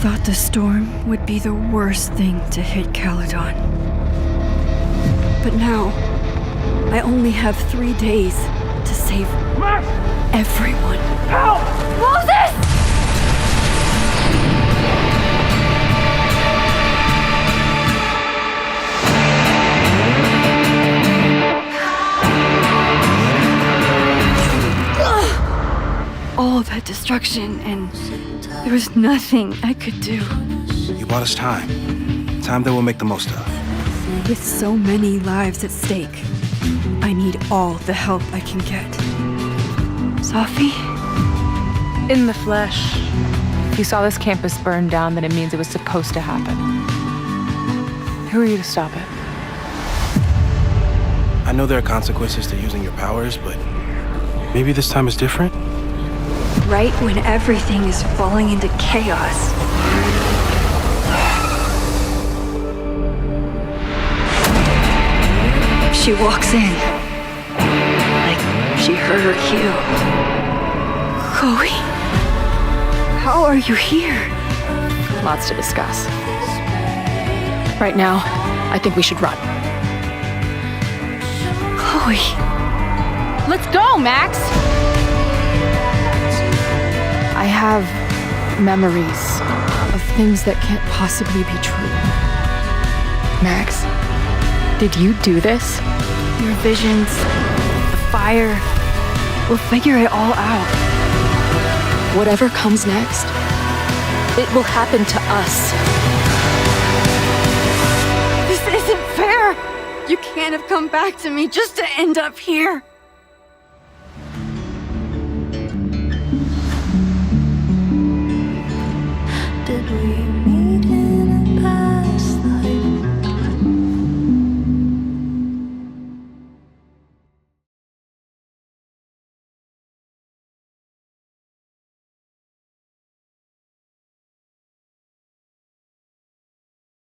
thought the storm would be the worst thing to hit Caledon. But now, I only have three days to save everyone. All that destruction, and there was nothing I could do. You bought us time. Time that we'll make the most of. With so many lives at stake, I need all the help I can get. Sophie? In the flesh. If you saw this campus burn down, then it means it was supposed to happen. Who are you to stop it? I know there are consequences to using your powers, but maybe this time is different? Right when everything is falling into chaos. She walks in. Like she heard her cue. Chloe? How are you here? Lots to discuss. Right now, I think we should run. Chloe. Let's go, Max! Have memories of things that can't possibly be true. Max, did you do this? Your visions, the fire. We'll figure it all out. Whatever comes next, it will happen to us. This isn't fair! You can't have come back to me just to end up here!